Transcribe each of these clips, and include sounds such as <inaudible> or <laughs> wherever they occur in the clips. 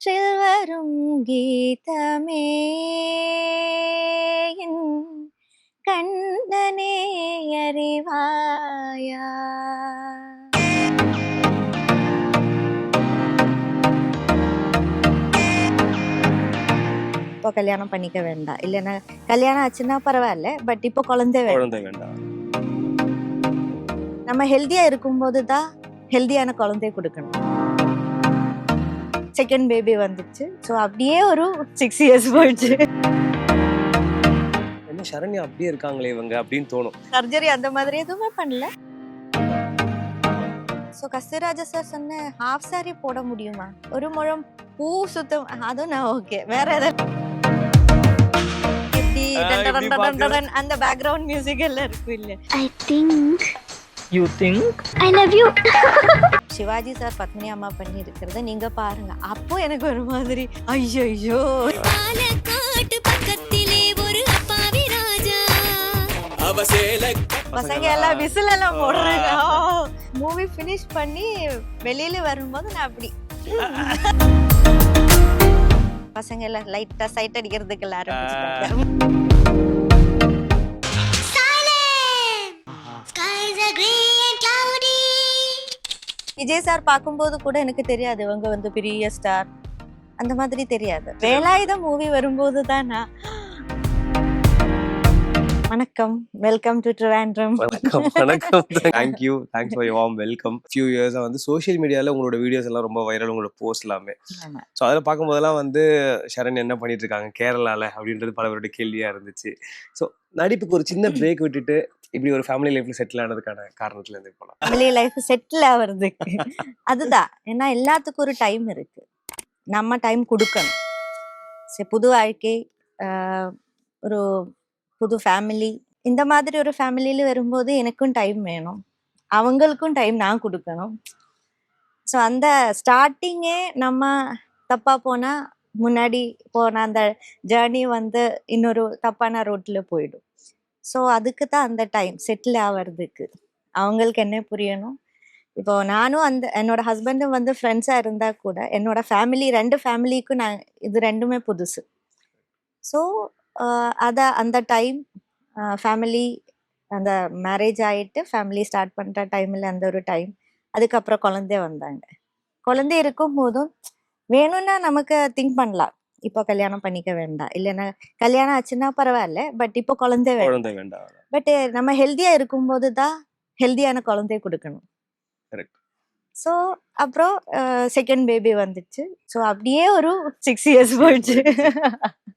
காற்றில் வரும் கீதமே கண்ணனே அறிவாயா? இப்போ கல்யாணம் பண்ணிக்க வேண்டாம் இல்லைன்னா கல்யாணம் ஆச்சுன்னா பரவாயில்ல பட் இப்போ குழந்தை வேண்டாம் குழந்தை வேண்டாம் நம்ம ஹெல்தியா இருக்கும்போது தான் ஹெல்தியான குழந்தைய கொடுக்கணும். செகண்ட் பேபி வந்துச்சு. ஸோ அப்படியே ஒரு சிக்ஸ் இயர்ஸ் போயிடுச்சு என்ன சரண்யா அப்படியே இருக்காங்களே இவங்க அப்படின்னு தோணும். சர்ஜரி அந்த மாதிரி எதுவுமே பண்ணல. ஸோ கஸ்தூராஜா சார் சொன்ன ஹாஃப் சாரி போட முடியுமா? ஒரு முழம் பூ சுத்தம் அதுவும் நான் ஓகே வேற ஏதாவது அந்த பேக்ரவுண்ட் மியூசிக் எல்லாம் இருக்கும் இல்ல. I think you think I love you. <laughs> Sivaji sir Padmini அம்மா பண்ணி இருக்கிறத நீங்க பாருங்க. அப்போ எனக்கு ஒரு மாதிரி ஐயோ பாலக்காட்டு பக்கத்திலே ஒரு அப்பாவி ராஜா. பசங்க எல்லாம் விசில் எல்லாம் போடுறாங்க மூவி ஃபினிஷ் பண்ணி வெளியில வரும்போது நான் அப்படி. பசங்க எல்லாம் லைட்டா சைட் அடிக்கிறதுக்கு எல்லாம் விஜய் சார் பார்க்கும்போது கூட எனக்கு தெரியாது இவங்க வந்து பெரிய ஸ்டார் அந்த மாதிரி தெரியாது. வேலாயுதம் மூவி வரும்போது தான்? நான் வணக்கம். வெல்கம் டு ட்ரிவாண்ட்ரம் வணக்கம் வணக்கம். Thank you thanks for warm welcome few இயர்ஸாக வந்து சோஷியல் மீடியாவில் உங்களோட வீடியோஸ் எல்லாம் ரொம்ப வைரல் உங்களோட போஸ்ட் எல்லாமே. ஸோ அதில் பார்க்கும்போதெல்லாம் வந்து சரண் என்ன பண்ணிட்டு இருக்காங்க கேரளால அப்படின்றது பல பேருடைய கேள்வியாக இருந்துச்சு. ஸோ நடிப்புக்கு ஒரு சின்ன பிரேக் விட்டுட்டு இப்படி ஒரு ஃபேமிலி லைஃப்ல செட்டில் ஆனதுக்கான காரணத்துல இருந்து போகலாம் ஃபேமிலி லைஃப் செட்டில் ஆகிறதுக்கு அதுதான். ஏன்னா எல்லாத்துக்கும் ஒரு டைம் இருக்கு. நம்ம டைம் கொடுக்கணும். சரி புது வாழ்க்கை ஒரு புது ஃபேமிலி இந்த மாதிரி ஒரு ஃபேமிலியில வரும்போது எனக்கும் டைம் வேணும். அவங்களுக்கும் டைம் நான் கொடுக்கணும். ஸோ அந்த ஸ்டார்டிங்கே நம்ம தப்பா போனா முன்னாடி போன அந்த ஜேர்னி வந்து இன்னொரு தப்பான ரோட்ல போயிடும். ஸோ அதுக்கு தான் அந்த டைம் செட்டில் ஆகிறதுக்கு அவங்களுக்கு என்ன புரியணும்? இப்போ நானும் அந்த என்னோட ஹஸ்பண்டும் வந்து ஃப்ரெண்ட்ஸாக இருந்தால் கூட என்னோட ஃபேமிலி ரெண்டு ஃபேமிலிக்கும் நான் இது ரெண்டுமே புதுசு. ஸோ அதை அந்த டைம் ஃபேமிலி அந்த மேரேஜ் ஆகிட்டு ஃபேமிலி ஸ்டார்ட் பண்ணுற டைமில் அந்த ஒரு டைம். அதுக்கப்புறம் குழந்தை வந்தாங்க. குழந்தை இருக்கும் போதும் வேணும்னா நமக்கு திங்க் பண்ணலாம். இப்போ கல்யாணம் பண்ணிக்க வேண்டாம். இல்லைன்னா கல்யாணம் ஆச்சுன்னா பரவாயில்ல. பட் இப்போ குழந்தை வேண்டாம். பட் நம்ம ஹெல்த்தியா இருக்கும்போது தான் ஹெல்த்தியான குழந்தைய கொடுக்கணும். ஸோ அப்புறம் செகண்ட் பேபி வந்துச்சு. ஸோ அப்படியே ஒரு சிக்ஸ் இயர்ஸ் போயிடுச்சு.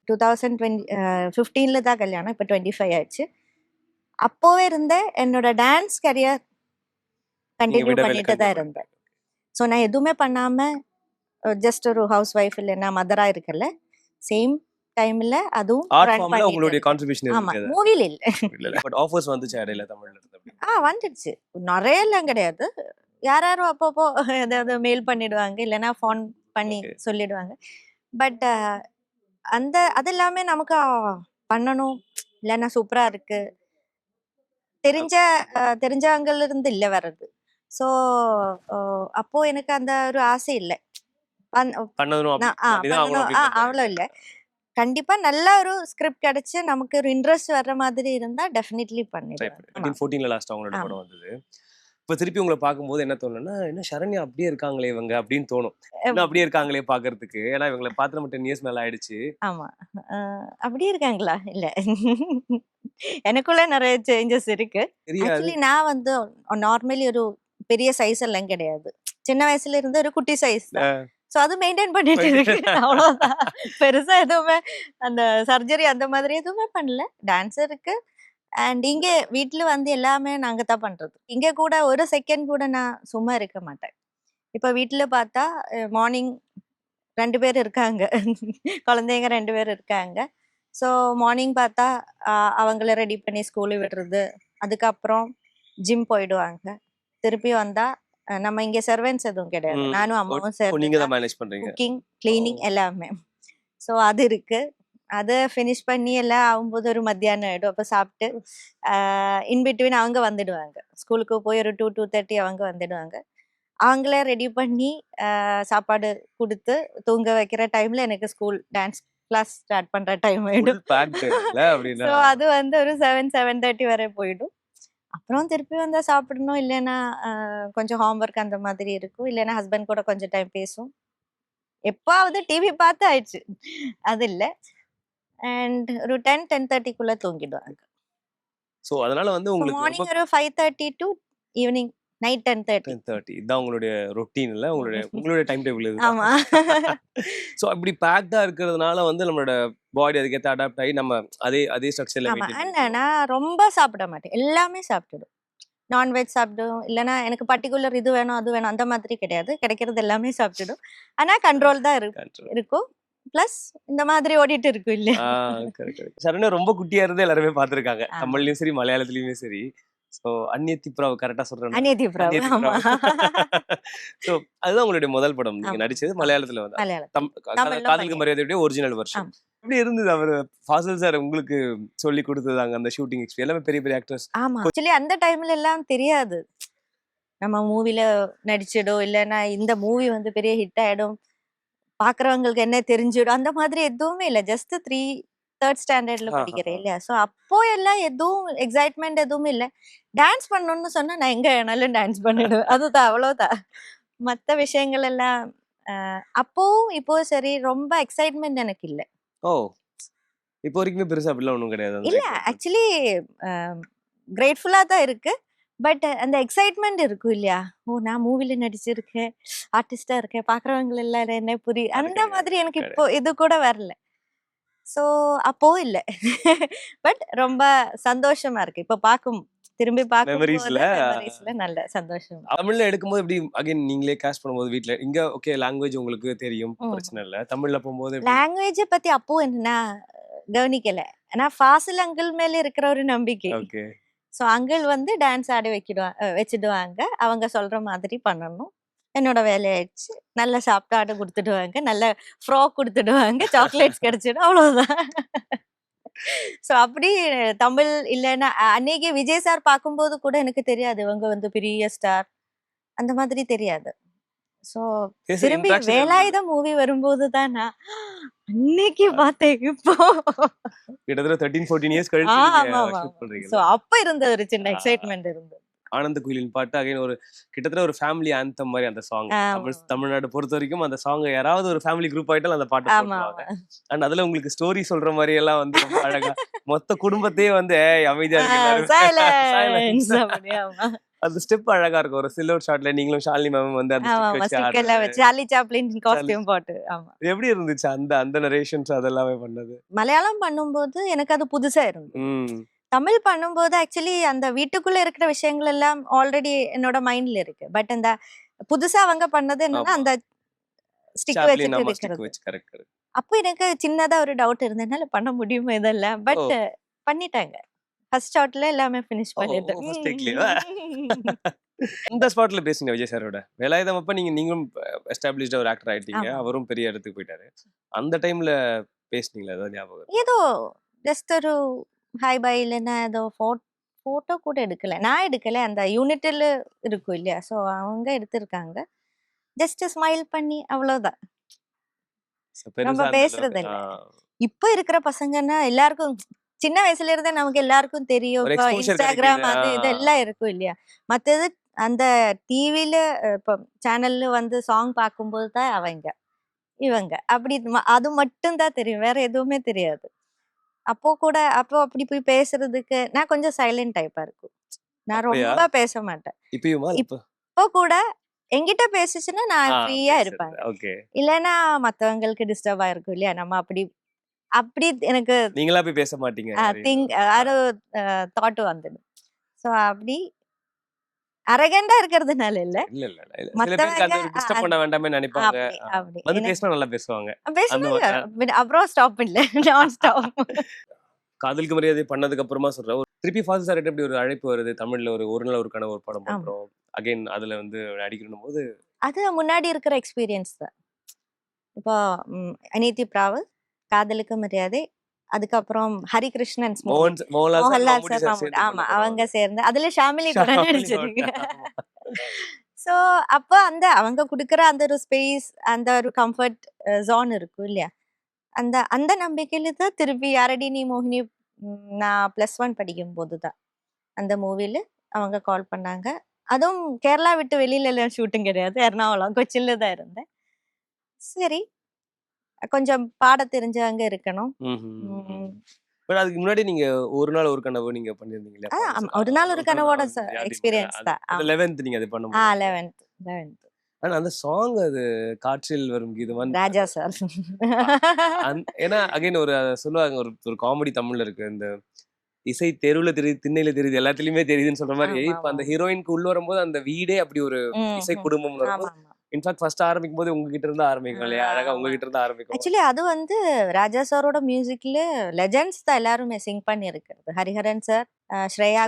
டூ தௌசண்ட் டுவெண்ட்டி ஃபிஃப்டீனில் தான் கல்யாணம். இப்போ டுவெண்ட்டி ஃபைவ் ஆயிடுச்சு. அப்போவே இருந்த என்னோட டான்ஸ் கரியர் கண்டினியூ பண்ணிட்டு தான் இருந்தேன். ஸோ நான் எதுவுமே பண்ணாம ஜஸ்ட் ஒரு ஹவுஸ் ஒய்ஃப் இல்லைன்னா மதரா இருக்கல. சேம் டைம்ல அதுவும் ஆர்ட் ஃபார்ம்ல உங்களுடைய கான்ட்ரிபியூஷன் ஆமா மூவில இல்ல. பட் ஆஃபர்ஸ் வந்துச்சு இடையில தமிழ்ல இருந்து. ஆ வந்துடுச்சு நிறைய எல்லாம் கிடையாது. யார் யாரும் அப்பப்போ ஏதாவது மெயில் பண்ணிடுவாங்க இல்லைன்னா ஃபோன் பண்ணி. சொல்லிடுவாங்க. பட் அந்த அது எல்லாமே நமக்கு பண்ணணும். இல்லைன்னா சூப்பரா இருக்கு. தெரிஞ்ச அஹ், தெரிஞ்சவங்கல இருந்து இல்லை வர்றது. ஸோ அப்போ எனக்கு அந்த ஒரு ஆசை இல்லை. அவ்வளோ இல்லை. கண்டிப்பா நல்ல ஒரு ஸ்கிரிப்ட் கிடைச்சு நமக்கு ஒரு இன்ட்ரெஸ்ட் வர்ற மாதிரி இருந்தா டெஃபினெட்லி பண்ணிடுவேன். பண்ணு. ஆமா. 13 14 லாஸ்ட் அவங்களோட. படம் வந்தது. இப்ப திருப்பி உங்களை பார்க்கும்போது என்ன தோணும்னா என்ன சரண்யா அப்படியே இருக்காங்களே இவங்க? அப்படின்னு தோணும். இன்னும் அப்படியே இருக்காங்களே பாக்குறதுக்கு ஏன்னா இவங்களை பார்த்து நம்ம டென் இயர்ஸ் மேல ஆயிடுச்சு. ஆமா. அப்படியே இருக்காங்களா? இல்ல. எனக்குள்ள நிறைய சேஞ்சஸ் இருக்கு. ஆக்சுவலி நான் வந்து நார்மலி ஒரு பெரிய சைஸ் எல்லாம் கிடையாது. சின்ன வயசுல இருந்து ஒரு குட்டி சைஸ் ஸோ அது மெயின்டைன் பண்ணிட்டு இருக்கு <laughs> அவ்வளோதான் பெருசா எதுவுமே அந்த சர்ஜரி அந்த மாதிரி எதுவுமே பண்ணல. டான்ஸ் இருக்கு. அண்ட் இங்க வீட்ல வந்து எல்லாமே நாங்க தான் பண்றது. இங்க கூட ஒரு செகண்ட் கூட நான் சும்மா இருக்க மாட்டேன். இப்போ வீட்ல பார்த்தா மார்னிங் ரெண்டு பேர் இருக்காங்க. <laughs> குழந்தைங்க ரெண்டு பேர் இருக்காங்க. ஸோ மார்னிங் பார்த்தா அவங்கள ரெடி பண்ணி ஸ்கூலு விடுறது. அதுக்கப்புறம் ஜிம் போயிடுவாங்க. திருப்பி வந்தா நம்ம இங்க சர்வெண்ட்ஸ் எதுவும் கிடையாது. நானும் அம்மாவும் சேர்ந்து குக்கிங் கிளீனிங் எல்லாமே. ஸோ அது இருக்கு. அதை ஃபினிஷ் பண்ணி எல்லாம் ஆகும்போது ஒரு மத்தியானம் ஆயிடும். அப்போ சாப்பிட்டு இன்பிட்வீன் அவங்க வந்துடுவாங்க. ஸ்கூலுக்கு போய் ஒரு டூ டூ தேர்ட்டி அவங்க வந்துடுவாங்க. அவங்களே ரெடி பண்ணி சாப்பாடு கொடுத்து தூங்க வைக்கிற டைம்ல எனக்கு ஸ்கூல் டான்ஸ் கிளாஸ் ஸ்டார்ட் பண்ற டைம் ஆயிடும். ஸோ <laughs> அது வந்து ஒரு செவன் செவன் தேர்ட்டி வரை போயிடும். அப்புறம் திருப்பி வந்தா சாப்பிடணும். இல்லைன்னா கொஞ்சம் ஹோம்ஒர்க் அந்த மாதிரி இருக்கும். இல்லைன்னா ஹஸ்பண்ட் கூட கொஞ்சம் டைம் பேசும். எப்பாவது டிவி பார்த்து ஆயிடுச்சு. அது இல்லை. அண்ட் ஒரு டென் டென் தேர்ட்டிக்குள்ள தூங்கிடுவாங்க. சோ அதனால வந்து உங்களுக்கு மார்னிங் ஒரு five thirty to evening night ten thirty. Ten thirty. இதான் உங்களுடைய ரொட்டீன் இல்ல? உங்களுடைய உங்களுடைய டைம் டேபிள் இது ஆமா. <laughs> ஸோ அப்படி பேக்டா இருக்கிறதுனால வந்து நம்மளோட பாடி அதுக்கேற்ற அடாப்ட் ஆகி நம்ம அதே அதே ஸ்ட்ரக்சர்ல நான் ரொம்ப சாப்பிட மாட்டேன். எல்லாமே சாப்பிட்டுடும். நான்வெஜ் சாப்பிடும். இல்லைன்னா எனக்கு பர்டிகுலர் இது வேணும் அது வேணும் அந்த மாதிரி கிடையாது. கிடைக்கிறது எல்லாமே சாப்பிட்டுடும். ஆனா கண்ட்ரோல் தான் இருக்கு இருக்கும். ப்ளஸ் இந்த மாதிரி ஓடிட்டு இருக்கும் இல்ல சரண ரொம்ப குட்டியா இருந்து எல்லாருமே பார்த்திருக்காங்க. ஆமா. தமிழ்லயும் சரி மலையாளத்துலயுமே சரி. ஸோ அந்நியத்தி ப்ராவ் கரெக்டா சொல்றேன் அநியதி பிரபு ஆமா. ஸோ அதுதான் உங்களுடைய முதல் படம். நீங்க. நடிச்சது மலையாளத்துல வந்து. காதலுக்கு. மரியாதையுடைய ஒரிஜினல் வருஷம். எப்படி இருந்தது? அவர் ஃபாசில் சார் உங்களுக்கு சொல்லி கொடுத்ததாங்க அந்த ஷூட்டிங் எக்ஸ்பீரியன்ஸ் எல்லாமே பெரிய பெரிய ஆக்டர்ஸ் ஆமா. ஆக்சுவலி அந்த டைம்ல எல்லாம் தெரியாது. நம்ம மூவில நடிச்சிடும் இல்லைன்னா இந்த மூவி வந்து பெரிய ஹிட் ஆயிடும். பாக்குறவங்களுக்கு என்ன தெரிஞ்சிடும். அந்த மாதிரி எதுவுமே இல்லை. ஜஸ்ட் த்ரீ தேர்ட் ஸ்டாண்டர்ட்ல. படிக்கிறேன் இல்லையா? ஸோ அப்போ எல்லாம் எதுவும் எக்ஸைட்மெண்ட் எதுவும் இல்லை. டான்ஸ் பண்ணணும்னு சொன்னா நான் எங்க வேணாலும் டான்ஸ் பண்ணிடுவேன். <laughs> அதுதான் அவ்வளவுதான். மற்ற விஷயங்கள் எல்லாம் அப்போவும் இப்போ சரி ரொம்ப எக்ஸைட்மெண்ட் எனக்கு இல்லை. ஓ! இப்போ வரைக்குமே பெருசா அப்படிலாம் ஒன்றும் கிடையாது இல்ல. ஆக்சுவலி கிரேட்ஃபுல்லா தான் இருக்கு. பட் அந்த எக்ஸைட்மெண்ட் இருக்கும் இல்லையா? ஓ நான் மூவில நடிச்சிருக்கேன் ஆர்டிஸ்டா இருக்கேன் பாக்குறவங்க எல்லாரும் என்ன புரி அந்த மாதிரி எனக்கு. இப்போ இது கூட வரல. சோ அப்போ இல்ல. <laughs> பட் ரொம்ப சந்தோஷமா இருக்கு. இப்ப பாக்கும் திரும்பி மெமரிஸ்ல நல்ல சந்தோஷம். தமிழ்ல எடுக்கும்போது எப்படி அகைன் நீங்களே கேஷ் பண்ணும்போது வீட்ல இங்க ஓகே லாங்குவேஜ் உங்களுக்கு தெரியும். பிரச்சனை இல்ல. தமிழ்ல போகும்போது? லாங்குவேஜ பத்தி அப்போ என்ன கவனிக்கல. ஆனா ஃபாசில் அங்கிள் மேல இருக்கிற ஒரு நம்பிக்கை. ஓகே ஸோ அங்கிள் வந்து டான்ஸ் ஆட வைக்கிடுவாங்க வச்சிடுவாங்க. அவங்க சொல்ற மாதிரி பண்ணணும். என்னோட வேலையாயிடுச்சு. நல்ல சாப்பாடு கொடுத்துடுவாங்க. நல்ல ஃப்ராக் கொடுத்துடுவாங்க. சாக்லேட்ஸ் கிடைச்சிடும். அவ்வளவுதான். ஸோ அப்படி தமிழ் இல்லைன்னா அன்னைக்கு விஜய் சார் பார்க்கும்போது கூட எனக்கு தெரியாது. இவங்க வந்து பெரிய ஸ்டார் அந்த மாதிரி தெரியாது. ஸோ திரும்பி interaction எப்படி? வேலாயுத மூவி வரும்போது தான் நான் அன்னைக்கு பார்த்தேன் இப்போ. கிட்டத்தட்ட தேர்ட்டீன் ஃபோர்டீன் இயர்ஸ் கழிச்சு ஸோ அப்ப இருந்த ஒரு சின்ன. எக்ஸைட்மெண்ட் இருந்தது. ஆனந்த குயிலின் பாட்டு அகைன் ஒரு கிட்டத்தட்ட ஒரு ஃபேமிலி ஆந்தம் மாதிரி அந்த சாங் தமிழ்நாடு பொறுத்த வரைக்கும் அந்த சாங் யாராவது ஒரு ஃபேமிலி குரூப் ஆயிட்டாலும் அந்த பாட்டு ஆமா அண்ட் அதுல உங்களுக்கு ஸ்டோரி சொல்ற மாதிரி எல்லாம் வந்து அழகா மொத்த குடும்பத்தையே வந்து "ஏய், அமைதியா இருக்கு <laughs> எல்லாரும்." Silence Silence. அப்படி ஆமா அந்த ஸ்டெப் அழகா இருக்கும். ஒரு சில்வர் ஷாட்ல நீங்களும் ஷாலினி மேம் வந்து அந்த சார்லி சாப்ளின் காஸ்டியூம் போட்டு. ஆமா. எப்படி இருந்துச்சு அந்த அந்த நரேஷன்ஸ் அதெல்லாமே பண்ணது? மலையாளம் பண்ணும்போது எனக்கு அது புதுசா இருந்தது. தமிழ் பண்ணும்போது ஆக்சுவலி அந்த வீட்டுக்குள்ள இருக்கிற விஷயங்கள் எல்லாம் ஆல்ரெடி என்னோட மைண்ட்ல இருக்கு. பட் அந்த புதுசா அவங்க பண்ணது என்னன்னா. அந்த ஸ்டிக் வச்சுட்டு அப்போ எனக்கு சின்னதா ஒரு டவுட் இருந்ததுனால பண்ண முடியுமா இதெல்லாம்? பட். பண்ணிட்டாங்க. ஃபர்ஸ்ட் ஷாட்ல எல்லாமே ஃபினிஷ் take-லயே. இந்த ஸ்பாட்ல பேசுங்க விஜய் சாரோட? வேலாயுதம் அப்ப நீங்க நீங்களும் எஸ்டாப்ளிஷ்டா ஒரு ஆக்டர் ஆயிட்டீங்க. அவரும் பெரிய இடத்துக்கு போயிட்டாரு. அந்த டைம்ல பேசுனீங்களா? ஏதாவது ஞாபகம்? ஏதோ ஜஸ்ட் ஒரு ஹாய் பை இல்லைன்னா ஏதோ ஃபோட்டோ கூட எடுக்கல. நான் எடுக்கல. அந்த யூனிட்டில் இருக்கும் இல்லையா? ஸோ அவங்க எடுத்திருக்காங்க. ஜஸ்ட் ஸ்மைல் பண்ணி அவ்வளோதான் நம்ம பேசுறது இல்ல. இப்போ இருக்கிற பசங்கன்னா எல்லாருக்கும் சின்ன வயசுல இருந்தே நமக்கு எல்லாருக்கும் தெரியும். இப்போ இன்ஸ்டாகிராம். அது. இதெல்லாம் இருக்கும் இல்லையா? மற்றது அந்த டிவில இப்போ சேனல்ல வந்து சாங் பார்க்கும்போது தான் அவங்க இவங்க. அப்படி அது மட்டும் தான் தெரியும். வேற எதுவுமே தெரியாது. அப்போ கூட அப்போ அப்படி போய் பேசுறதுக்கு நான் கொஞ்சம் சைலண்ட் டைப்பா இருக்கும். நான்? ரொம்ப பேச மாட்டேன். இப்ப- கூட என்கிட்ட பேசுச்சுன்னா நான் ஃப்ரீயா இருப்பேன். இல்லைன்னா மத்தவங்களுக்கு டிஸ்டர்ப் ஆயிருக்கும் இல்லையா? நம்ம அப்படி அப்படி எனக்கு நீங்களா போய் பேச மாட்டீங்க. திங்க் யாரோ தாட் வந்துடும் ஸோ அப்படி அரகண்டா இருக்கிறதுனால இல்ல. இல்ல இல்ல மத்தவங்க, பண்ண வேண்டாமே நினைப்பாங்க. வந்து பேசினா நல்லா பேசுவாங்க. but அப்புறம் ஸ்டாப் இல்ல. நான் ஸ்டாப் காதலுக்கு மரியாதை பண்ணதுக்கு அப்புறமா சொல்றேன். ஒரு திருப்பி ஃபாதர் சார் எப்படி ஒரு அழைப்பு வருது. தமிழ்ல ஒரு ஒரு நாள் ஒரு கனவு ஒரு படம். பண்றோம் அகைன் அதுல வந்து நடிக்கணும் போது அது முன்னாடி இருக்கிற எக்ஸ்பீரியன்ஸ் தான். இப்போ ம், அநீதி பிராவல் காதலுக்கு மரியாதை அதுக்கப்புறம் ஹரிகிருஷ்ணன் ச- மோகன்லால் சார் ஆமா அவங்க. சேர்ந்து அதுல ஷாமிலி கூட ஆமா. <laughs> ஸோ அப்போ அந்த அவங்க கொடுக்குற அந்த ஒரு ஸ்பேஸ் அந்த ஒரு கம்ஃபர்ட் ஜோன் இருக்கும் இல்லையா? அந்த அந்த நம்பிக்கையில தான் திருப்பி யாரடி நீ மோகினி நான் ப்ளஸ் ஒன் படிக்கும் போது தான் அந்த மூவில அவங்க கால் பண்ணாங்க. அதுவும் கேரளா விட்டு வெளியில எல்லாம் ஷூட்டிங் கிடையாது. எர்ணாகுளம் கொச்சின்ல தான் இருந்தேன். சரி கொஞ்சம் பாட தெரிஞ்சவங்க இருக்கணும். அதுக்கு முன்னாடி நீங்க ஒரு நாள் ஒரு கனவு நீங்க பண்ணிருந்தீங்க. ஒரு நாள் ஒரு கனவோட அது- தான். 11th நீங்க அது பண்ண ஆ முடியும் லெவன்த் லெவன்த் ஆனா அந்த சாங் அது காற்றில் வரும் கீதம் ராஜா சார். ஏன்னா அகைன் ஒரு சொல்லுவாங்க ஒரு ஒரு காமெடி தமிழ்ல இருக்கு. இந்த இசை தெருவுல தெரியுது திண்ணையில தெரியுது எல்லாத்துலயுமே தெரியுதுன்னு சொல்ற மாதிரி. இப்ப அந்த. ஹீரோயினுக்கு உள்ள வரும்போது அந்த வீடே அப்படி ஒரு இசை குடும்பம் இன்ஃபேக்ட் ஃபர்ஸ்ட் ஆரம்பிக்கும் போது உங்ககிட்ட இருந்து ஆரம்பிக்கும் இல்லையா? அழகா. உங்ககிட்ட இருந்து ஆரம்பிக்கும் ஆக்சுவலி அது வந்து ராஜா சாரோட மியூசிக்ல லெஜண்ட்ஸ் தான் எல்லாருமே சிங் பண்ணி இருக்கிறது Hariharan sir Shreya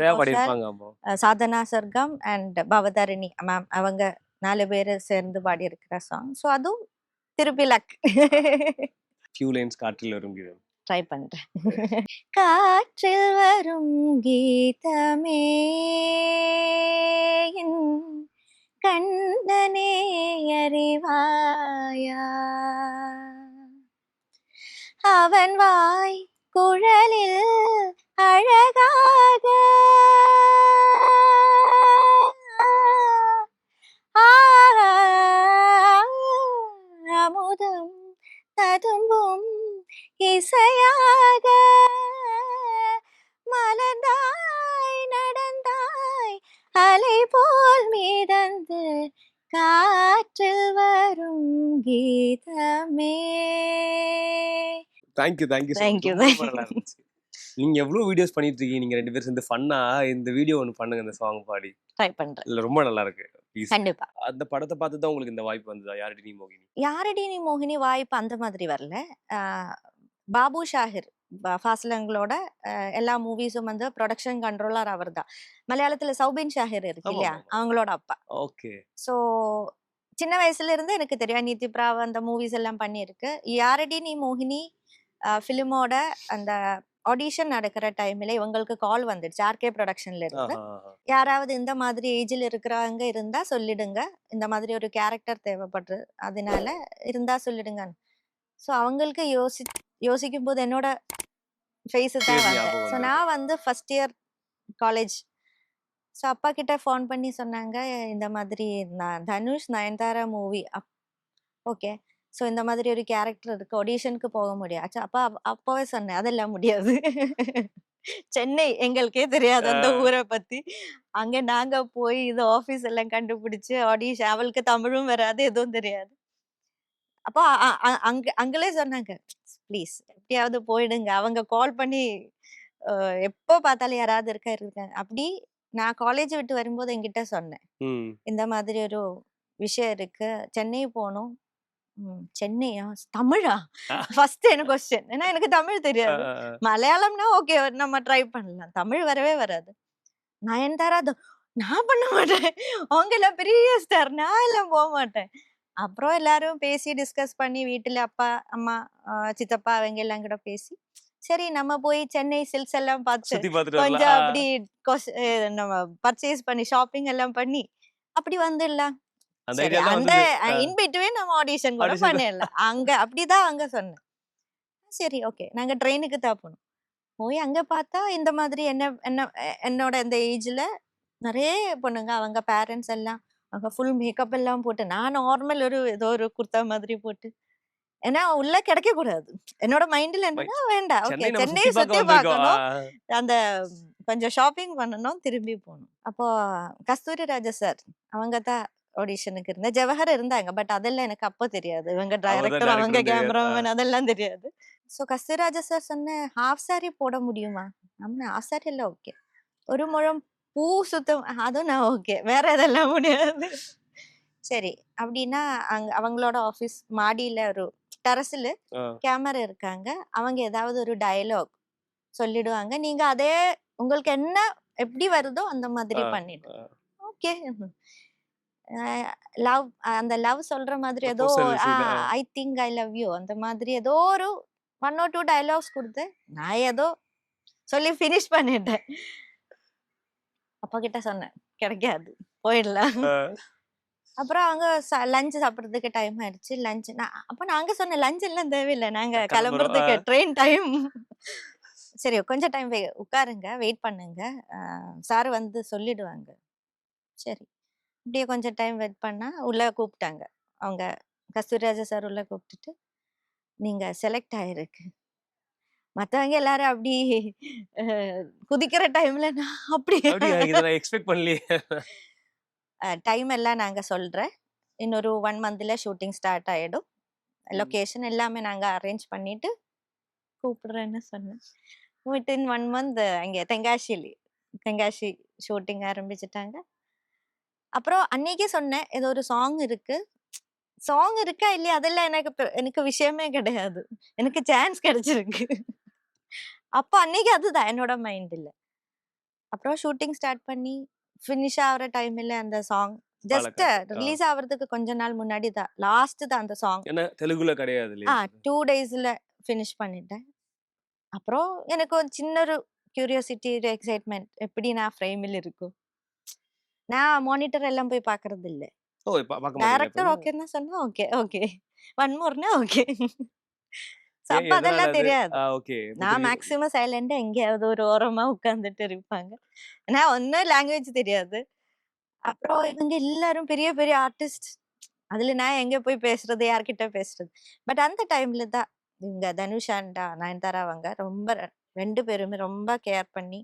Sadhana Sargam and Bhavatharini. Ma'am அவங்க நாலு பேர் சேர்ந்து பாடி இருக்கிற சாங் ஸோ அதுவும் திருப்பி லக் ஃபியூ லைன்ஸ் காற்றில் வரும் கீதம். ட்ரை பண்றேன். காற்றில் வரும் கீதமே കണ്ണനെ അറിവായ. അവൻ വായ് കുഴലിൽ അഴകാക. അമുദം തതുമ്പും ഇസയാക. போல் மிதந்து காற்றில் வரும் கீதமே. தேங்க்யூ தேங்க்யூ இருந்துச்சு. நீங்க எவ்வளவு வீடியோஸ் பண்ணிட்டு இருக்கீங்க நீங்க ரெண்டு பேரும் சேர்ந்து ஃபன்னா இந்த வீடியோ ஒன்று பண்ணுங்க இந்த சாங் பாடி. ட்ரை பண்றேன். இல்ல ரொம்ப நல்லா இருக்கு. கண்டிப்பா. அந்த படத்தை பார்த்து தான் உங்களுக்கு இந்த வாய்ப்பு வந்ததா? யாரடி நீ மோகினி? யாரடி நீ மோகினி? வாய்ப்பு அந்த மாதிரி வரல. ஆஹ் பாபு ஷாஹிர் ப- ஃபாசிலங்களோட எல்லா மூவிஸும் வந்து ப்ரொடக்ஷன் கண்ட்ரோலர் அவர் தான். மலையாளத்துல சௌபின் ஷாஹிர் இருக்கு இல்லையா. அவங்களோட அப்பா. ஓகே. ஸோ சின்ன வயசுல இருந்து எனக்கு தெரியும் நீதி பிராவ் அந்த மூவிஸ் எல்லாம் பண்ணியிருக்கு. யாரடி நீ மோகினி? ஃபிலிமோட அந்த ஆடிஷன் நடக்கிற டைம்ல இவங்களுக்கு கால் வந்துடுச்சு ஆர்கே ப்ரொடக்ஷன்ல இருந்து. யாராவது இந்த மாதிரி ஏஜில் இருக்கிறவங்க இருந்தா சொல்லிடுங்க. இந்த மாதிரி ஒரு கேரக்டர் தேவைப்படுது அதனால இருந்தா சொல்லிடுங்க ஸோ அவங்களுக்கு யோசி யோசிக்கும் போது என்னோட ஃபேஸு தான் வந்தேன் ஸோ. நான் வந்து ஃபர்ஸ்ட் இயர் காலேஜ் ஸோ அப்பா கிட்ட ஃபோன் பண்ணி சொன்னாங்க இந்த மாதிரி நான் Dhanush Nayanthara movie up okay so இந்த மாதிரி ஒரு கேரக்டர் இருக்கு. ஆடிஷனுக்கு போக முடியாது. அப்பா அப்பவே சொன்னேன் அதெல்லாம் முடியாது. சென்னை எங்களுக்கே தெரியாது அந்த. ஊரை பத்தி. அங்க நாங்க போய் இது ஆபீஸ் எல்லாம் கண்டுபிடிச்சு ஆடிஷன் அவளுக்கு தமிழும் வராது எதுவும் தெரியாது. அப்போ அங்க அங்களே சொன்னாங்க ப்ளீஸ். எப்படியாவது போயிடுங்க. அவங்க கால் பண்ணி எப்போ பார்த்தாலும் யாராவது இருக்கா இருக்காங்க. அப்படி நான் காலேஜ் விட்டு வரும்போது என்கிட்ட சொன்னேன். இந்த மாதிரி ஒரு விஷயம் இருக்கு. சென்னை போகணும். சென்னையா? தமிழா? ஃபர்ஸ்ட் எனக்கு கொஸ்டின் ஏன்னா எனக்கு தமிழ் தெரியாது. மலையாளம்னா ஓகே நம்ம ட்ரை பண்ணலாம். தமிழ் வரவே வராது. நயன்தாரா தோ- நான் பண்ண மாட்டேன். அவங்க எல்லாம் பெரிய ஸ்டார் நான் எல்லாம் போக மாட்டேன். அப்புறம் எல்லாரும் பேசி டிஸ்கஸ் பண்ணி வீட்டுல அப்பா அம்மா சித்தப்பா அவங்க எல்லாம் கூட பேசி சரி நம்ம போய் சென்னை சில்க்ஸ் எல்லாம் பார்த்து கொஞ்சம் அப்படி நம்ம பர்ச்சேஸ் பண்ணி ஷாப்பிங் எல்லாம் பண்ணி அப்படி வந்துடலாம். அந்த. இன் பிட்வீன் நம்ம ஆடிஷன் கூட. பண்ணிடலாம். அங்க அப்படிதான் அங்க சொன்னேன். சரி ஓகே நாங்க ட்ரெயினுக்கு தான் போனோம். போய் அங்க பார்த்தா இந்த மாதிரி என்ன என்ன என்னோட இந்த ஏஜ்ல நிறைய பொண்ணுங்க அவங்க பேரண்ட்ஸ் எல்லாம் அவங்க ஃபுல் மேக்கப் எல்லாம் போட்டு நான் நார்மல் ஒரு ஏதோ ஒரு குர்தா மாதிரி போட்டு. ஏன்னா உள்ள கிடைக்க கூடாது என்னோட மைண்ட்ல என்னன்னா வேண்டாம் ஓகே சென்னை சுத்தி பார்க்கணும். அந்த கொஞ்சம் ஷாப்பிங் பண்ணணும் திரும்பி போகணும். அப்போ கஸ்தூரி ராஜா சார் அவங்க தான் ஆடிஷனுக்கு இருந்த. ஜவஹர் இருந்தாங்க. பட் அதெல்லாம் எனக்கு அப்போ தெரியாது. இவங்க டைரக்டர் அவங்க. கேமராமேன் அதெல்லாம் தெரியாது. ஸோ கஸ்தூரி ராஜா சார் சொன்ன ஹாஃப் சாரி போட முடியுமா? நம்ம ஹாஃப் சாரி எல்லாம் ஓகே ஒரு முழம் பூ சுத்தம் அதுவும் நான் ஓகே வேற எதெல்லாம் முடியாது. சரி அப்படின்னா அங்க அவங்களோட ஆஃபீஸ் மாடியில ஒரு டெரஸில். கேமரா இருக்காங்க. அவங்க ஏதாவது ஒரு டயலாக் சொல்லிடுவாங்க. நீங்க அதே உங்களுக்கு என்ன எப்படி வருதோ அந்த மாதிரி ஆ, பண்ணிடு. ஆ. ஓகே லவ் அந்த லவ் சொல்ற மாதிரி ஏதோ. I think I love you அந்த மாதிரி ஏதோ ஒரு ஒன் ஆர் டூ டயலாக்ஸ் கொடுத்து நான் ஏதோ சொல்லி ஃபினிஷ் பண்ணிட்டேன். அப்பா கிட்ட சொன்னேன் கிடைக்காது போயிடலாம். அப்புறம் அவங்க லஞ்ச் சாப்பிட்றதுக்கு டைம் ஆயிடுச்சு. லஞ்ச் நான் அப்போ நாங்க சொன்ன லஞ்ச் எல்லாம் தேவையில்லை நாங்க. கிளம்புறதுக்கு ட்ரெயின் டைம் சரி கொஞ்சம் டைம் உட்காருங்க வெயிட் பண்ணுங்க. சார் வந்து சொல்லிடுவாங்க. சரி இப்படியே கொஞ்சம் டைம் வெயிட் பண்ணா உள்ள கூப்பிட்டாங்க. அவங்க கஸ்தூரிராஜா சார் உள்ள கூப்பிட்டுட்டு நீங்க செலக்ட் ஆயிருக்கு. மத்தவங்க எல்லாரும் அப்படி குதிக்கிற டைம்ல நான் அப்படி எக்ஸ்பெக்ட் பண்ணலையே. டைம் எல்லாம் நாங்க சொல்றேன். இன்னொரு ஒன் மந்த்ல ஷூட்டிங் ஸ்டார்ட் ஆயிடும். லொகேஷன் எல்லாமே நாங்க அரேஞ்ச் பண்ணிட்டு கூப்பிடுறேன்னு சொன்னேன். வித்தின் ஒன் மந்த் அங்கே தெங்காசியில் தெங்காசி ஷூட்டிங் ஆரம்பிச்சிட்டாங்க. அப்புறம் அன்னைக்கே சொன்னேன் ஏதோ ஒரு சாங் இருக்கு. சாங் இருக்கா இல்லையா? அதெல்லாம் எனக்கு எனக்கு விஷயமே கிடையாது. எனக்கு சான்ஸ் கிடைச்சிருக்கு. அப்போ அன்னைக்கு அதுதான் என்னோட மைண்ட் இல்ல அப்புறம் ஷூட்டிங் ஸ்டார்ட் பண்ணி ஃபினிஷ் ஆகிற டைம்ல அந்த சாங் ஜஸ்ட். ரிலீஸ் ஆகிறதுக்கு கொஞ்ச நாள் முன்னாடி தான் லாஸ்ட் தான் அந்த சாங் தெலுங்குல கிடையாது ஆ டூ டேஸ்ல ஃபினிஷ் பண்ணிட்டேன். அப்புறம் எனக்கு ஒரு சின்ன ஒரு கியூரியாசிட்டி ஒரு எக்ஸைட்மெண்ட் எப்படி நான் ஃப்ரேமில் இருக்கும் நான் மானிட்டர் எல்லாம் போய் பார்க்கறது இல்ல. டேரக்டர்? ஓகேன்னா சொன்னா ஓகே ஓகே ஒன் மோர்னா ஓகே அப்ப அதெல்லாம் அது? தெரியாது. நான். மேக்ஸிமம் சைலண்டா எங்கேயாவது ஒரு ஓரமா உட்கார்ந்துட்டு இருப்பாங்க. நான் ஒன்னும் லாங்குவேஜ் தெரியாது. அப்புறம் இவங்க எல்லாரும் பெரிய பெரிய ஆர்டிஸ்ட். அதுல நான் எங்க போய் பேசுறது? யார்கிட்ட பேசுறது? பட் அந்த டைம்ல தான் இவங்க தனுஷாண்டா நயன்தாரா அவங்க ரொம்ப ரெண்டு பேருமே ரொம்ப கேர் பண்ணி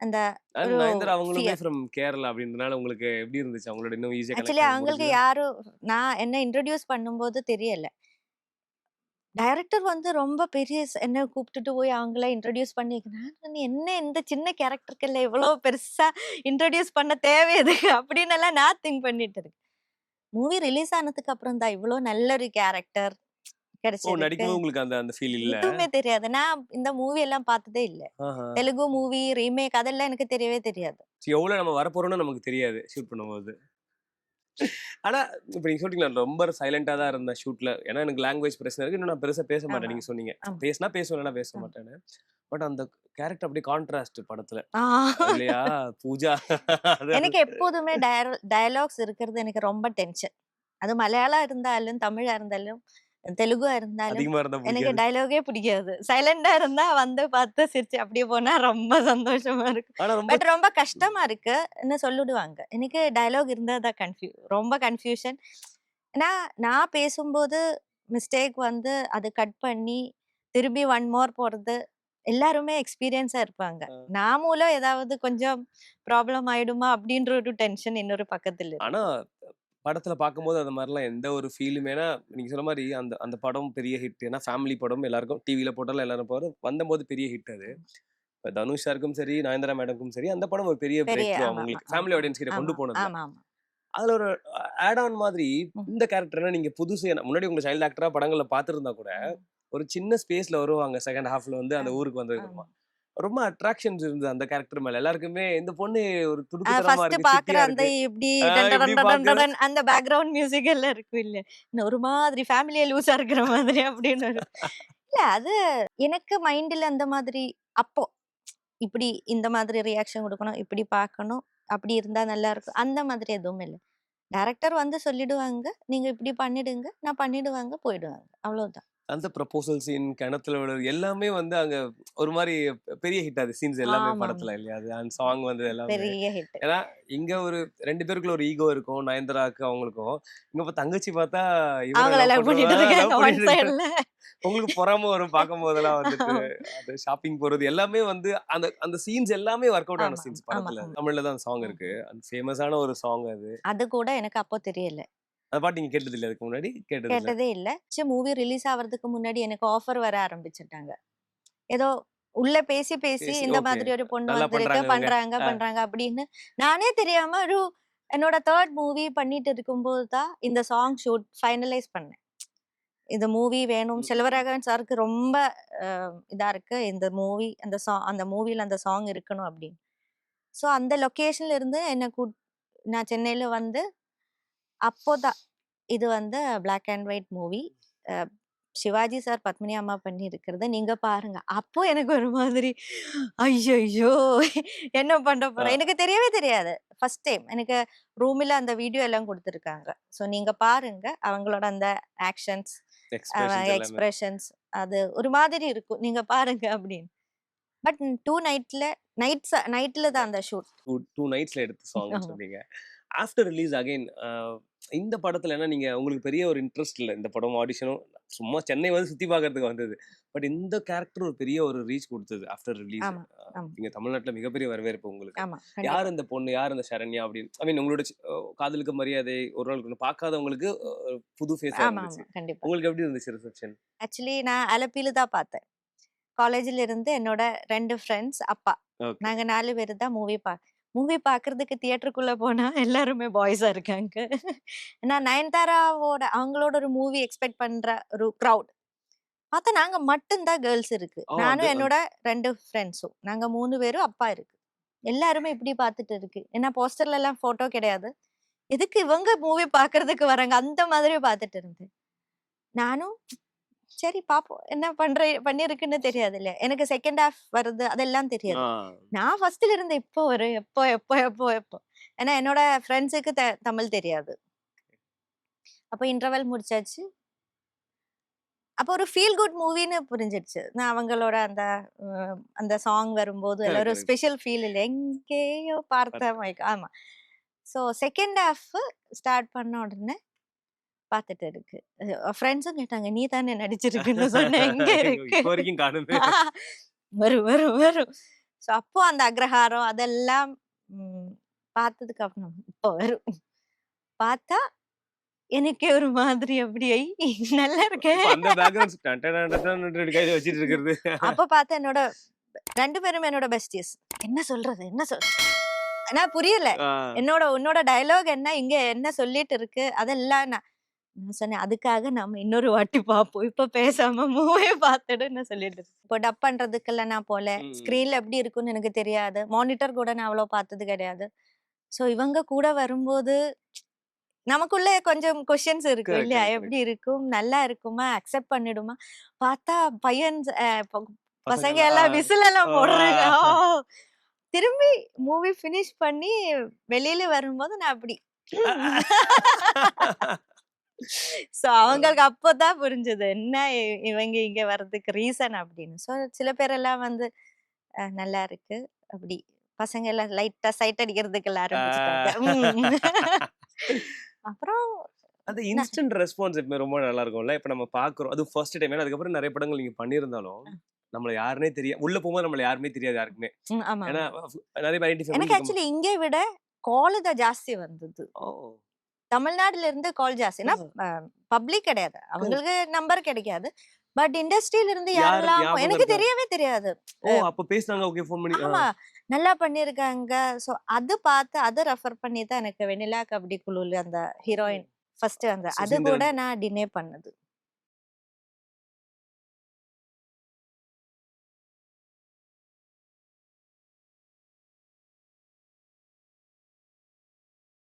அந்த கேரளா அப்படின்றனால உங்களுக்கு எப்படி இருந்துச்சு? அவங்களோட இன்னும் ஈஸியா ஆக்சுவலி அவங்களுக்கு யாரும் நான் என்ன இன்ட்ரடியூஸ் பண்ணும்போது தெரியல. டைரக்டர் வந்து ரொம்ப பெரிய என்ன கூப்பிட்டுட்டு போய் அவங்கள இன்ட்ரடியூஸ் பண்ணிக்கிறேன் என்ன இந்த சின்ன கேரக்டருக்கு இல்லை இவ்வளோ பெருசா இன்ட்ரடியூஸ் பண்ண தேவை எதுக்கு <laughs> அப்படின்னு எல்லாம் நான் திங்க் பண்ணிட்டு இருக்கேன். மூவி ரிலீஸ் ஆனதுக்கு அப்புறம் தான் இவ்வளோ நல்ல ஒரு கேரக்டர் எதுவுமே தெரியாது. நான் இந்த மூவி எல்லாம் பார்த்ததே இல்லை. தெலுங்கு மூவி ரீமேக் அதெல்லாம் எனக்கு தெரியவே தெரியாது. எவ்வளவு நம்ம வரப்போறோம்னு நமக்கு தெரியாது ஷூட் பண்ணும்போது. ஆனா இப்ப நீங்க சொல்லிட்டீங்களா ரொம்ப சைலண்டா தான் இருந்த ஷூட்ல. ஏன்னா எனக்கு லாங்குவேஜ் பிரச்சனை இருக்கு. இன்னும் நான் பெருசா பேச மாட்டேன். நீங்க சொன்னீங்க. பேசினா பேசுவேன் பேச ஆமா. மாட்டேன்னு. பட் அந்த கேரக்டர் அப்படியே கான்ட்ராஸ்ட் படத்துல. இல்லையா? பூஜா. எனக்கு எப்போதுமே டயலாக்ஸ் இருக்கிறது எனக்கு ரொம்ப டென்ஷன் அது மலையாளம் இருந்தாலும் தமிழா இருந்தாலும் தெலுங்கா இருந்தாலும் எனக்கு. டயலாகே பிடிக்காது சைலண்டா இருந்தா வந்து பார்த்து சிரிச்சு அப்படியே போனா ரொம்ப சந்தோஷமா இருக்கு ஆனா ரொம்ப பட் ரொம்ப கஷ்டமா இருக்கு என்ன சொல்லிடுவாங்க எனக்கு டயலாக் இருந்தா தான் கன்ஃபியூ ரொம்ப கன்ஃபியூஷன் ஏன்னா நான் பேசும்போது மிஸ்டேக் வந்து அது கட் பண்ணி திரும்பி ஒன் மோர் போறது எல்லாருமே எக்ஸ்பீரியன்ஸா இருப்பாங்க. நான் மூலம் ஏதாவது கொஞ்சம் ப்ராப்ளம் ஆயிடுமா அப்படின்ற ஒரு டென்ஷன் இன்னொரு பக்கத்துல. ஆனா படத்துல பார்க்கும்போது அந்த மாதிரிலாம் எந்த ஒரு ஃபீலுமே ஏன்னா நீங்க சொன்ன மாதிரி அந்த அந்த படம் பெரிய ஹிட் ஏன்னா ஃபேமிலி படம் எல்லாருக்கும் டிவியில போட்டாலும் எல்லாரும் போகிற வந்தபோது பெரிய ஹிட் அது. இப்ப தனுஷ் சாருக்கும் சரி நயன்தாரா மேடம்க்கும் சரி அந்த படம் ஒரு பெரிய பிரேக் அவங்களுக்கு. ஃபேமிலி ஆடியன்ஸ் கிட்ட கொண்டு போனது. அதுல ஒரு ஆட் ஆன் மாதிரி. இந்த கேரக்டர்னா நீங்க புதுசு முன்னாடி உங்க சைல்டு ஆக்டரா படங்கள்ல பாத்துருந்தா கூட ஒரு சின்ன ஸ்பேஸ்ல வருவாங்க செகண்ட் ஹாஃப்ல வந்து அந்த ஊருக்கு வந்ததுக்கு ஆமா. அப்புறமா ரொம்ப அட்ராக்ஷன்ஸ் இருந்தது அந்த கேரக்டர் மேல. எல்லாருக்குமே இந்த பொண்ணு ஒரு இருக்கு பாக்குற அந்த இருக்கு இப்படி அந்த பேக்ரவுண்ட் மியூசிக் எல்லாம் இருக்கும் இல்ல. ஒரு மாதிரி ஃபேமிலியே லூஸா இருக்கிற மாதிரி அப்படின்னு இல்ல அது எனக்கு மைண்ட்ல அந்த மாதிரி அப்போ இப்படி இந்த மாதிரி ரியாக்ஷன் கொடுக்கணும் இப்படி பார்க்கணும் அப்படி இருந்தா நல்லா இருக்கும். அந்த மாதிரி எதுவும் இல்லை. டைரக்டர் வந்து சொல்லிடுவாங்க நீங்க இப்படி பண்ணிடுங்க நான் பண்ணிடுவாங்க போயிடுவாங்க. அவ்வளவுதான். அந்த ப்ரப்போசல் சீன் கிணத்துல விழுறது எல்லாமே வந்து அங்க ஒரு மாதிரி பெரிய ஹிட் அது சீன்ஸ் எல்லாமே படத்துல இல்லையா? அது அந்த சாங் வந்து எல்லாமே. ஏன்னா இங்க ஒரு ரெண்டு பேருக்குள்ள ஒரு ஈகோ இருக்கும் நயன்தாராக்கு அவங்களுக்கும். இங்க இப்ப தங்கச்சி பார்த்தா உங்களுக்கு பொறாம வரும் பார்க்கும் போதெல்லாம் வந்துட்டு. <laughs> அது ஷாப்பிங் போறது எல்லாமே வந்து அந்த அந்த சீன்ஸ் எல்லாமே ஒர்க் அவுட் ஆன சீன்ஸ் படத்துல. தமிழ்ல தான் சாங். இருக்கு. அந்த ஃபேமஸான ஒரு சாங் அது. அது கூட எனக்கு அப்போ தெரியல. அந்த பாட்டு நீங்க கேட்டது இல்ல அதுக்கு முன்னாடி? கேட்டது இல்ல கேட்டதே இல்ல. சரி மூவி ரிலீஸ் ஆவறதுக்கு முன்னாடி எனக்கு ஆஃபர் வர ஆரம்பிச்சிட்டாங்க. ஏதோ உள்ள பேசி பேசி இந்த. மாதிரி ஒரு பொண்ணு வந்திருக்கு பண்றாங்க. பண்றாங்க அப்படின்னு நானே தெரியாம ஒரு என்னோட தேர்ட் மூவி பண்ணிட்டு இருக்கும்போது தான் இந்த சாங் ஷூட் ஃபைனலைஸ் பண்ணேன். இந்த மூவி வேணும். செல்வராகவன் சாருக்கு ரொம்ப இதா இருக்கு. இந்த மூவி அந்த சாங் அந்த மூவில அந்த சாங் இருக்கணும் அப்படின்னு. ஸோ அந்த லொக்கேஷன்ல இருந்து என்ன கூட் நான் சென்னையில வந்து அப்போதான் இது வந்து black and white movie Sivaji sir Padmini அம்மா பண்ணி இருக்கிறத நீங்க பாருங்க. அப்போ எனக்கு ஒரு மாதிரி ஐயோ என்ன பண்ண போறேன் எனக்கு தெரியவே தெரியாது. ஃபர்ஸ்ட் டைம் எனக்கு ரூமில் அந்த வீடியோ எல்லாம் கொடுத்துருக்காங்க. ஸோ நீங்க பாருங்க. அவங்களோட அந்த ஆக்ஷன்ஸ் எக்ஸ்பிரஷன்ஸ் அது ஒரு மாதிரி இருக்கும். நீங்க பாருங்க அப்படின்னு. பட் டூ நைட்ல நைட்ஸ் நைட்ல தான் அந்த ஷூட் டூ நைட்ஸ்ல எடுத்த சாங். சொன்னீங்க. ஆஃப்டர் ரிலீஸ் அகைன் இந்த படத்துல என்ன நீங்க உங்களுக்கு பெரிய ஒரு இன்ட்ரெஸ்ட் இல்லை. இந்த படம் ஆடிஷனும் சும்மா சென்னை வந்து சுத்தி பார்க்கறதுக்கு வந்தது. பட் இந்த கேரக்டர் ஒரு பெரிய ஒரு ரீச் கொடுத்தது ஆஃப்டர் ரிலீஸ் ஆமா, ஆமா. நீங்க தமிழ்நாட்டுல மிகப்பெரிய வரவேற்பு உங்களுக்கு. யார் இந்த பொண்ணு? யார் இந்த சரண்யா? அப்படின்னு ஐ மீன் உங்களோட காதலுக்கு மரியாதை ஒரு ஒண்ணு பார்க்காதவங்களுக்கு புது ஃபேஸா உங்களுக்கு எப்படி இருந்துச்சு ரிசப்ஷன் ஆக்சுவலி நான் அலப்பியில தான் பார்த்தேன். காலேஜ்ல இருந்து என்னோட ரெண்டு ஃப்ரெண்ட்ஸ் அப்பா. ஓகே நாங்க நாலு பேர் தான் மூவி பா மூவி பார்க்கறதுக்கு தியேட்டருக்குள்ள போனா எல்லாருமே பாய்ஸா இருக்காங்க. நான் நயன்தாராவோட அவங்களோட ஒரு மூவி எக்ஸ்பெக்ட் பண்ற ஒரு க்ரௌட் பார்த்தா நாங்க மட்டும்தான் கேர்ள்ஸ் இருக்கு. நானும் என்னோட ரெண்டு ஃப்ரெண்ட்ஸும் நாங்க மூணு பேரும் அப்பா இருக்கு. எல்லாருமே இப்படி பார்த்துட்டு இருக்கு. ஏன்னா போஸ்டர்ல எல்லாம் போட்டோ கிடையாது. எதுக்கு இவங்க மூவி பார்க்கறதுக்கு வராங்க? அந்த மாதிரி பார்த்துட்டு இருந்தேன். நானும் சரி பாப்போம். என்ன பண்ற பண்ணிருக்குன்னு தெரியாது இல்ல எனக்கு செகண்ட் ஹாஃப் வருது அதெல்லாம் தெரியாது. நான் ஃபர்ஸ்ட்ல இருந்து இப்போ வரும் எப்போ எப்போ எப்போ எப்போ? ஏன்னா என்னோட ஃப்ரெண்ட்ஸுக்கு தமிழ் தெரியாது. அப்போ இன்டர்வல் முடிச்சாச்சு. அப்போ ஒரு ஃபீல் குட் மூவின்னு புரிஞ்சிடுச்சு நான் அவங்களோட அந்த அந்த சாங் வரும்போது எல்லாரும். ஸ்பெஷல் ஃபீல் இல்லை. எங்கேயோ பார்த்த மைக் ஆமா. ஸோ செகண்ட் ஹாஃப் ஸ்டார்ட் பண்ண உடனே பார்த்துட்டு இருக்கு. ஃப்ரெண்ட்ஸும் கேட்டாங்க நீ தானே நடிச்சிருக்குன்னு? சொன்ன எங்க <laughs> இருக்கு? <laughs> வரும் வரும் வரும். ஸோ அப்போ அந்த அக்ரஹாரம் அதெல்லாம் பார்த்ததுக்கு அப்புறம் இப்போ வரும். பார்த்தா எனக்கே ஒரு மாதிரி அப்படி நல்லா இருக்கேன் அப்ப பார்த்தா என்னோட ரெண்டு பேரும் என்னோட பெஸ்டிஸ் என்ன சொல்றது? என்ன சொல் நான் புரியல. என்னோட உன்னோட டயலாக் என்ன? இங்க என்ன சொல்லிட்டு இருக்கு? அதெல்லாம் நான் நான் சொன்னேன் அதுக்காக நாம இன்னொரு வாட்டி பார்ப்போம் இப்ப பேசாம மூவே பார்த்துடுன்னு சொல்லிட்டு. இப்போ டப் பண்றதுக்கெல்லாம் நான் போல. ஸ்கிரீன்ல எப்படி இருக்கும்னு எனக்கு தெரியாது. மானிட்டர் கூட நான் அவ்வளவு பார்த்தது கிடையாது. சோ இவங்க கூட வரும்போது நமக்குள்ள கொஞ்சம் கொஸ்டின்ஸ் இருக்கும் இல்லையா? எப்படி இருக்கும்? நல்லா இருக்குமா? அக்செப்ட் பண்ணிடுமா? பார்த்தா பையன் பசங்க எல்லாம் விசில் எல்லாம் போடுறாங்க! திரும்பி மூவி ஃபினிஷ் பண்ணி வெளியில வரும்போது நான் அப்படி <laughs> சோ அவங்களுக்கு அப்போதான் புரிஞ்சது. என்ன இவங்க இங்க வர்றதுக்கு ரீசன் அப்படின்னு. சோ சில பேரெல்லாம் வந்து நல்லா இருக்கு. அப்படி. பசங்க எல்லாம் லைட்டா சைட் அடிக்கிறதுக்கு உம். <laughs> அப்புறம் அந்த இன்ஸ்டன்ட் ரெஸ்பான்ஸ் எப்பவுமே ரொம்ப நல்லா இருக்கும்ல இப்ப நம்ம பாக்குறோம் அது ஃபர்ஸ்ட் டைம் அதுக்கப்புறம் நிறைய படங்கள் நீங்க பண்ணியிருந்தாலும் நம்மள யாருனே தெரியாது உள்ள போகும்போது நம்மள யாருமே தெரியாது யாருக்குமே. ஆமா ஏன்னா நிறைய எனக்கு ஆக்சுவலி இங்க விட கால் தான் ஜாஸ்தி வந்தது. தமிழ்நாடுல இருந்து கால் ஜாஸ்தினா பப்ளிக் கிடையாது. அவங்களுக்கு நம்பர் கிடைக்காது. பட் இண்டஸ்ட்ரியில இருந்து யாரு யாரெல்லாம் எனக்கு? தெரியவே தெரியாது. ஓ அப்ப பேசுனாங்க. ஓகே ஃபோன் பண்ணி ஆமா. நல்லா பண்ணிருக்காங்க சோ அது பார்த்து அதை ரெஃபர் பண்ணி தான் எனக்கு வெனிலா கபடி குழுல அந்த ஹீரோயின் ஃபர்ஸ்ட் அந்த அது. கூட நான் டினே பண்ணது.